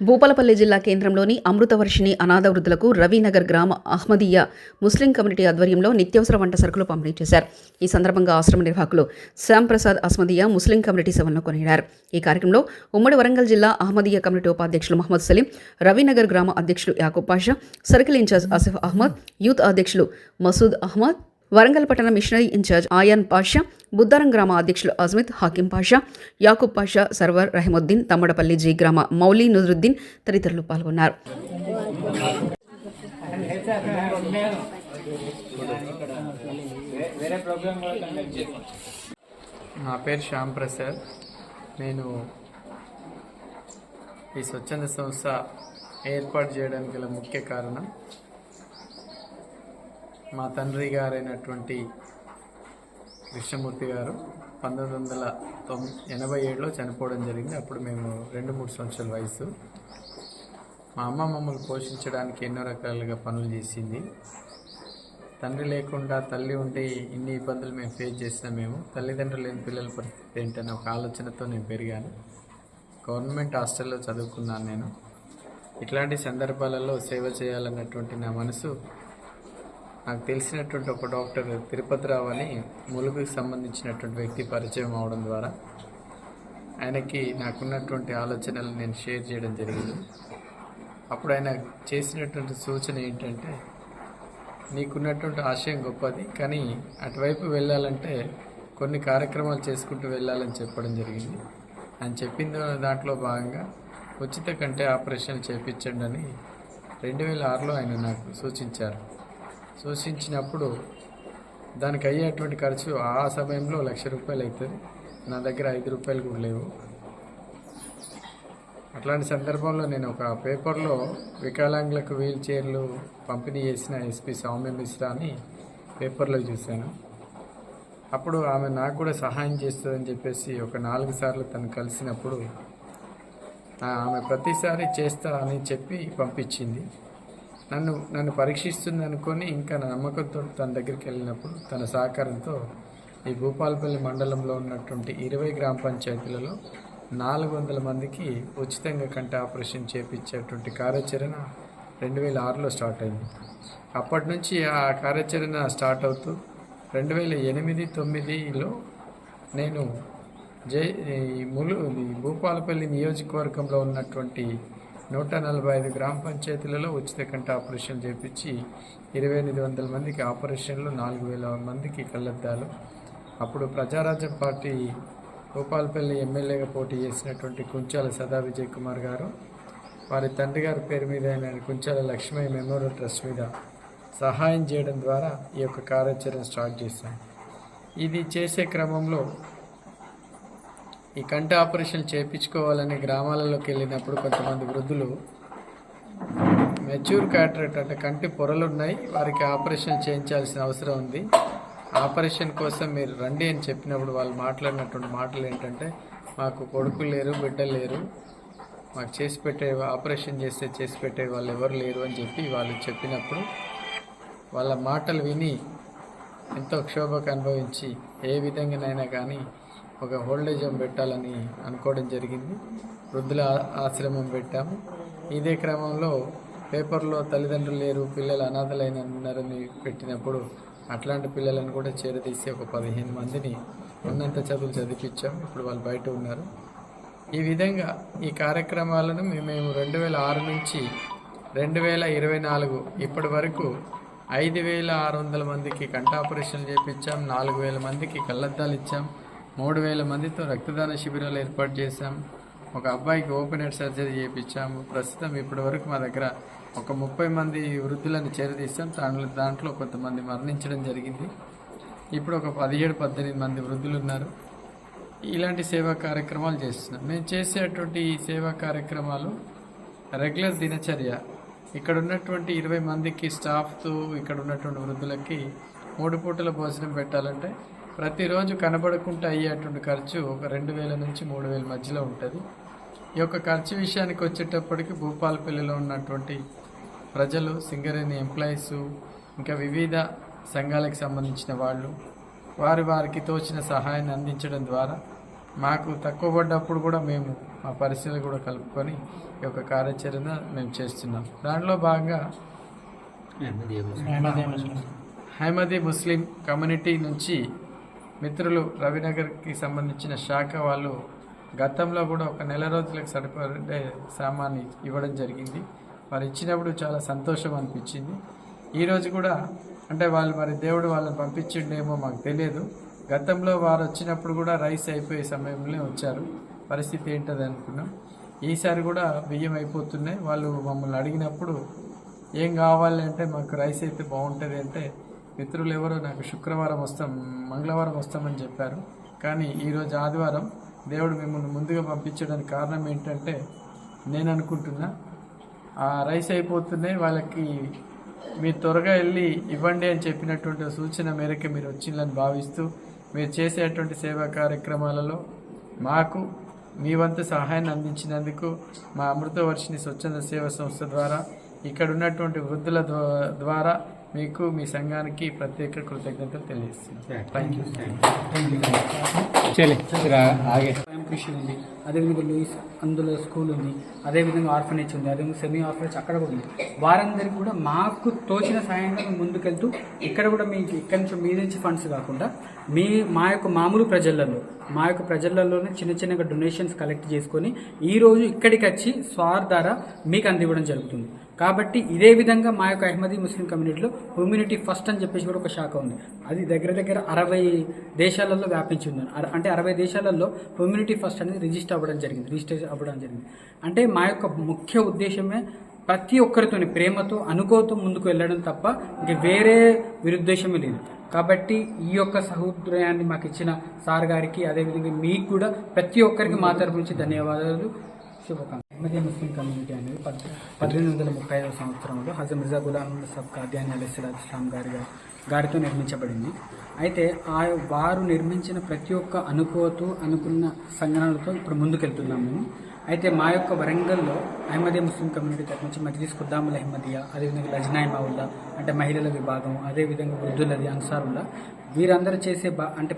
భూపాలపల్లి జిల్లా కేంద్రంలోని అమృతవర్షిణి అనాథ వృద్ధులకు రవినగర్ గ్రామ అహ్మదీయ ముస్లిం కమ్యూనిటీ ఆధ్వర్యంలో నిత్యావసర వంట సరుకులు పంపిణీ చేశారు. ఈ సందర్భంగా ఆశ్రమ నిర్వాహకులు శ్యామ్ ప్రసాద్ అహ్మదీయ ముస్లిం కమ్యూనిటీ సభను కొనియాడారు. ఈ కార్యక్రమంలో ఉమ్మడి వరంగల్ జిల్లా అహ్మదీయ కమ్యూనిటీ ఉపాధ్యక్షులు మహమ్మద్ సలీం రవినగర్ గ్రామ అధ్యక్షులు Yakub Pasha circle incharge Asif Ahmed youth అధ్యక్షులు మసూద్ అహ్మద్ వరంగల్ పట్టణ మిషనరీ ఇన్ఛార్జ్ ఆయాన్ పాషా బుద్దారం గ్రామ అధ్యక్షులు అజ్మిత్ హాకిం పాషా యాకూబ్ పాషా సర్వర్ రహీముద్దీన్ తమ్మడపల్లి జీ గ్రామ మౌలీ నుజరుద్దీన్ తదితరులు పాల్గొన్నారు. నా పేరు శ్యామ్ ప్రసాద్. నేను ఈ స్వచ్ఛంద సంస్థ ఏర్పాటు చేయడానికి గల ముఖ్య కారణం మా తండ్రి గారైనటువంటి కృష్ణమూర్తి గారు పంతొమ్మిది వందల తొం ఎనభై ఏడులో చనిపోవడం జరిగింది. అప్పుడు మేము రెండు మూడు సంవత్సరాల వయసు మా అమ్మ మమ్మల్ని పోషించడానికి ఎన్నో రకాలుగా పనులు చేసింది. తండ్రి లేకుండా తల్లి ఉంటే ఇన్ని ఇబ్బందులు మేము ఫేస్ చేస్తాం మేము తల్లిదండ్రులు లేని పిల్లల పరిస్థితి ఏంటనే ఒక ఆలోచనతో నేను పెరిగాను. గవర్నమెంట్ హాస్టల్లో చదువుకున్నాను నేను. ఇట్లాంటి సందర్భాలలో సేవ చేయాలన్నటువంటి నా మనసు నాకు తెలిసినటువంటి ఒక డాక్టర్ తిరుపతిరావు అని ములుగుకి సంబంధించినటువంటి వ్యక్తి పరిచయం అవడం ద్వారా ఆయనకి నాకున్నటువంటి ఆలోచనలు నేను షేర్ చేయడం జరిగింది. అప్పుడు ఆయన చేసినటువంటి సూచన ఏంటంటే నీకున్నటువంటి ఆశయం గొప్పది కానీ అటువైపు వెళ్ళాలంటే కొన్ని కార్యక్రమాలు చేసుకుంటూ వెళ్ళాలని చెప్పడం జరిగింది. ఆయన చెప్పిన దాంట్లో భాగంగా ఉచిత కంటే ఆపరేషన్ చేపించండి అని రెండు వేల ఆరులో ఆయన నాకు సూచించారు. సూచించినప్పుడు దానికి అయ్యేటువంటి ఖర్చు ఆ సమయంలో లక్ష రూపాయలు అవుతుంది. నా దగ్గర ఐదు రూపాయలు కూడా లేవు. అట్లాంటి సందర్భంలో నేను ఒక పేపర్లో వికలాంగులకు వీల్ చైర్లు పంపిణీ చేసిన ఎస్పి సౌమ్య మిశ్రా అని పేపర్లో చూశాను. అప్పుడు ఆమె నాకు కూడా సహాయం చేస్తుందని చెప్పేసి ఒక నాలుగు సార్లు తను కలిసినప్పుడు ఆమె ప్రతిసారి చేస్తా అని చెప్పి పంపించింది. నన్ను నన్ను పరీక్షిస్తుంది అనుకొని ఇంకా నా నమ్మకంతో తన దగ్గరికి వెళ్ళినప్పుడు తన సహకారంతో ఈ భూపాలపల్లి మండలంలో ఉన్నటువంటి ఇరవై గ్రామ పంచాయతీలలో నాలుగు వందల మందికి ఉచితంగా కంటి ఆపరేషన్ చేపించేటువంటి కార్యాచరణ రెండు వేల ఆరులో స్టార్ట్ అయింది. అప్పటి నుంచి ఆ కార్యాచరణ స్టార్ట్ అవుతూ రెండు వేల ఎనిమిది తొమ్మిదిలో నేను జై ములు భూపాలపల్లి నియోజకవర్గంలో ఉన్నటువంటి నూట నలభై ఐదు గ్రామ పంచాయతీలలో ఉచిత కంటి ఆపరేషన్ చేపించి ఇరవై ఎనిమిది వందల మందికి ఆపరేషన్లు నాలుగు వేల మందికి కళ్ళద్దాలు అప్పుడు ప్రజారాజ్యం పార్టీ గోపాల్పల్లి ఎమ్మెల్యేగా పోటీ చేసినటువంటి కుంచాల సదా విజయ్ కుమార్ గారు వారి తండ్రి గారి పేరు మీద ఆయన కుంచాల లక్ష్మీ మెమోరియల్ ట్రస్ట్ మీద సహాయం చేయడం ద్వారా ఈ యొక్క కార్యాచరణ స్టార్ట్ చేశాం ఇది చేసే క్రమంలో ఈ కంటి ఆపరేషన్ చేయించుకోవాలని గ్రామాలలోకి వెళ్ళినప్పుడు కొంతమంది వృద్ధులు మెచ్యూర్ క్యాటరేట్ అంటే కంటి పొరలు ఉన్నాయి వారికి ఆపరేషన్ చేయించాల్సిన అవసరం ఉంది. ఆపరేషన్ కోసం మీరు రండి అని చెప్పినప్పుడు వాళ్ళు మాట్లాడినటువంటి మాటలు ఏంటంటే మాకు కొడుకు లేరు బిడ్డలు లేరు. మాకు చేసి పెట్టే ఆపరేషన్ చేస్తే చేసి పెట్టే వాళ్ళు ఎవరు లేరు అని చెప్పి వాళ్ళు చెప్పినప్పుడు వాళ్ళ మాటలు విని ఎంతో క్షోభకు అనుభవించి ఏ విధంగానైనా కానీ ఒక హోల్డేజ్ హోమ్ పెట్టాలని అనుకోవడం జరిగింది. వృద్ధుల ఆశ్రమం పెట్టాము. ఇదే క్రమంలో పేపర్లో తల్లిదండ్రులు లేరు పిల్లలు అనాథలైనన్నారని పెట్టినప్పుడు అట్లాంటి పిల్లలను కూడా చేరదీసి ఒక పదిహేను మందిని ఉన్నంత చదువులు చదివించాం ఇప్పుడు వాళ్ళు బయట ఉన్నారు. ఈ విధంగా ఈ కార్యక్రమాలను మేము రెండు వేల ఆరు నుంచి రెండు వేల ఇరవై నాలుగు ఇప్పటి వరకు ఐదు వేల ఆరు వందల మందికి కంట ఆపరేషన్ చేపించాం. నాలుగు వేల మందికి కళ్ళద్దాలు ఇచ్చాం. మూడు వేల మందితో రక్తదాన శిబిరాలు ఏర్పాటు చేశాం. ఒక అబ్బాయికి ఓపెన్ హెడ్ సర్జరీ చేయించాము. ప్రస్తుతం ఇప్పటి వరకు మా దగ్గర ఒక ముప్పై మంది వృద్ధులను చేరదీస్తాం దాంట్లో దాంట్లో కొంతమంది మరణించడం జరిగింది. ఇప్పుడు ఒక పదిహేడు పద్దెనిమిది మంది వృద్ధులు ఉన్నారు ఇలాంటి సేవా కార్యక్రమాలు చేస్తున్నాం. మేము చేసేటువంటి ఈ సేవా కార్యక్రమాలు రెగ్యులర్ దినచర్య. ఇక్కడ ఉన్నటువంటి ఇరవై మందికి స్టాఫ్తో ఇక్కడ ఉన్నటువంటి వృద్ధులకి మూడు పూటల భోజనం పెట్టాలంటే ప్రతిరోజు కనబడకుండా అయ్యేటువంటి ఖర్చు ఒక రెండు వేల నుంచి మూడు వేల మధ్యలో ఉంటుంది. ఈ యొక్క ఖర్చు విషయానికి వచ్చేటప్పటికి భూపాలపల్లిలో ఉన్నటువంటి ప్రజలు సింగరేణి ఎంప్లాయీస్ ఇంకా వివిధ సంఘాలకు సంబంధించిన వాళ్ళు వారి వారికి తోచిన సహాయాన్ని అందించడం ద్వారా మాకు తక్కువ పడ్డప్పుడు కూడా మేము మా పరిస్థితులు కూడా కలుపుకొని ఈ యొక్క కార్యాచరణ మేము చేస్తున్నాం. దాంట్లో భాగంగా హైమదీ ముస్లిం కమ్యూనిటీ నుంచి మిత్రులు రవినగర్కి సంబంధించిన శాఖ వాళ్ళు గతంలో కూడా ఒక నెల రోజులకు సరిపడే సామాన్ని ఇవ్వడం జరిగింది. వారు ఇచ్చినప్పుడు చాలా సంతోషం అనిపించింది. ఈరోజు కూడా అంటే వాళ్ళు మరి దేవుడు వాళ్ళని పంపించిండేమో మాకు తెలియదు. గతంలో వారు వచ్చినప్పుడు కూడా రైస్ అయిపోయే సమయంలో వచ్చారు. పరిస్థితి ఏంటది అనుకున్నాం. ఈసారి కూడా బియ్యం అయిపోతున్నాయి. వాళ్ళు మమ్మల్ని అడిగినప్పుడు ఏం కావాలి అంటే మాకు రైస్ అయితే బాగుంటుంది అంటే మిత్రులు ఎవరో నాకు శుక్రవారం వస్తాం మంగళవారం వస్తామని చెప్పారు. కానీ ఈరోజు ఆదివారం దేవుడు మిమ్మల్ని ముందుగా పంపించడానికి కారణం ఏంటంటే నేను అనుకుంటున్నా ఆ రైస్ అయిపోతున్నాయి వాళ్ళకి మీరు త్వరగా వెళ్ళి ఇవ్వండి అని చెప్పినటువంటి సూచన మేరకు మీరు వచ్చిందని భావిస్తూ మీరు చేసేటువంటి సేవా కార్యక్రమాలలో మాకు మీ వంతు సహాయాన్ని అందించినందుకు మా అమృతవర్షిని స్వచ్ఛంద సేవా సంస్థ ద్వారా ఇక్కడ ఉన్నటువంటి వృద్ధుల ద్వారా మీకు మీ సంఘానికి ప్రత్యేక కృతజ్ఞతలు తెలియజేస్తున్నాను కృషి ఉంది అదేవిధంగా లూయిస్ అందులో స్కూల్ ఉంది. అదేవిధంగా ఆర్ఫనేజ్ ఉంది. అదేవిధంగా సెమీ ఆర్ఫనేజ్ అక్కడ కూడా ఉంది. వారందరికీ కూడా మాకు తోచిన సాయంగా మేము ముందుకెళ్తూ ఇక్కడ కూడా మీకు ఇక్కడ నుంచి మీ నుంచి ఫండ్స్ కాకుండా మీ మా యొక్క మామూలు ప్రజలలో మా యొక్క ప్రజలలోనే చిన్న చిన్నగా డొనేషన్స్ కలెక్ట్ చేసుకొని ఈ రోజు ఇక్కడికి వచ్చి స్వార్ ద్వారా మీకు అందివ్వడం జరుగుతుంది. కాబట్టి ఇదే విధంగా మా యొక్క అహ్మదీ ముస్లిం కమ్యూనిటీలో హ్యూమినిటీ ఫస్ట్ అని చెప్పేసి కూడా ఒక శాఖ ఉంది. అది దగ్గర దగ్గర అరవై దేశాలలో వ్యాపించి ఉంది. అర- అంటే అరవై దేశాలలో హ్యూమినిటీ ఫస్ట్ అనేది రిజిస్టర్ అవ్వడం జరిగింది. రిజిస్టర్ అవ్వడం జరిగింది. అంటే మా యొక్క ముఖ్య ఉద్దేశమే ప్రతి ఒక్కరితోని ప్రేమతో అనుకోతో ముందుకు వెళ్ళడం తప్ప ఇంక వేరే విరుద్దేశమే లేదు. కాబట్టి ఈ యొక్క సహోదయాన్ని మాకు ఇచ్చిన సార్ గారికి అదేవిధంగా మీకు కూడా ప్రతి ఒక్కరికి మా తరపు నుంచి ధన్యవాదాలు. శుభకాంక్షలు. అహ్మదీయ ముస్లిం కమ్యూనిటీ అనేది పద్దెనిమిది వందల ముప్పై ఐదవ సంవత్సరంలో హజం మిర్జా గులాం సబ్ కాద్యాని అలీస్లాం ఇస్లాం గారి గారితో నిర్మించబడింది. అయితే ఆ వారు నిర్మించిన ప్రతి ఒక్క అనుకోతో అనుకున్న సంఘటనలతో ఇప్పుడు ముందుకెళ్తున్నాం మేము. అయితే మా యొక్క వరంగల్లో అహ్మదీయ ముస్లిం కమ్యూనిటీ తరఫు నుంచి మజ్లిస్ ఖుద్దాముల్ అహ్మదియా అదేవిధంగా లజ్నాయ్ మౌల్లా అంటే మహిళల విభాగం అదేవిధంగా వృద్ధులది అన్సారుల్లా వీరందరూ చేసే బా అంటే